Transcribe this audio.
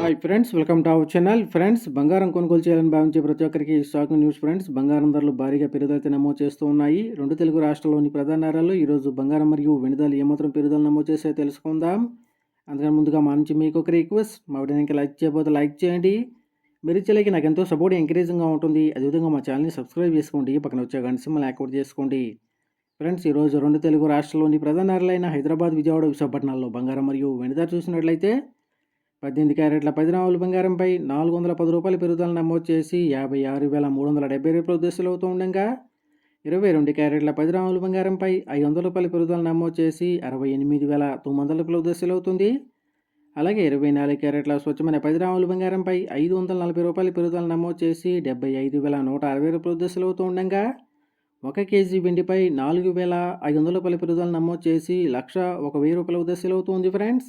Hi friends welcome to our channel friends బంగారం కొనుగోలు చేయాలని భావించే ప్రతి ఒక్కరికి స్టాక్ న్యూస్ ఫ్రెండ్స్ బంగారం ధరలు భారీగా పెరుగుదలతో నమోదు చేస్తూ ఉన్నాయి. రెండు తెలుగు రాష్ట్రాల్లోని ప్రధాన నగరాల్లో ఈరోజు బంగారం మరియు వెనుదలు ఏమాత్రం పెరుగుదల నమోదు చేసే తెలుసుకుందాం. అందుకని ముందుగా మా నుంచి మీకు ఒక రిక్వెస్ట్ మా వీడియోకి లైక్ చేయబోతే లైక్ చేయండి. మీరు ఇచ్చేలాగే నాకు ఎంతో సపోర్ట్ ఎంకరేజింగ్గా ఉంటుంది. అదేవిధంగా మా ఛానల్ని సబ్స్క్రైబ్ చేసుకోండి. పక్కన వచ్చే గంట సింహలు యాక్టివేట్ చేసుకోండి. ఫ్రెండ్స్ ఈరోజు రెండు తెలుగు రాష్ట్రాల్లోని ప్రధాన నగరాలైన హైదరాబాద్ విజయవాడ విశాఖపట్నాల్లో బంగారం మరియు వెనుదల చూసినట్లయితే పద్దెనిమిది క్యారెట్ల పది బంగారంపై నాలుగు వందల పది రూపాయల పెరుగుదల నమోదు చేసి యాభై ఆరు వేల మూడు వందల డెబ్బై రూపాయలు దశలు అవుతూ ఉండగా ఇరవై రెండు క్యారెట్ల పది బంగారంపై ఐదు వందల రూపాయల పెరుగుదల నమోదు చేసి అరవై ఎనిమిది వేల తొమ్మిది వందల రూపాయల దశలు అవుతుంది. అలాగే ఇరవై నాలుగు క్యారెట్ల స్వచ్ఛమైన పది బంగారంపై ఐదు వందల నలభై రూపాయల పెరుగుదల నమోదు చేసి డెబ్బై ఐదు వేల నూట అరవై రూపాయల దశలు అవుతూ ఉండగా ఒక కేజీ వెండిపై నాలుగు వేల ఐదు వందల రూపాయల పెరుగుదల నమోదు చేసి లక్ష ఒక వెయ్యి రూపాయల ఉద్దేశాలు అవుతుంది ఫ్రెండ్స్.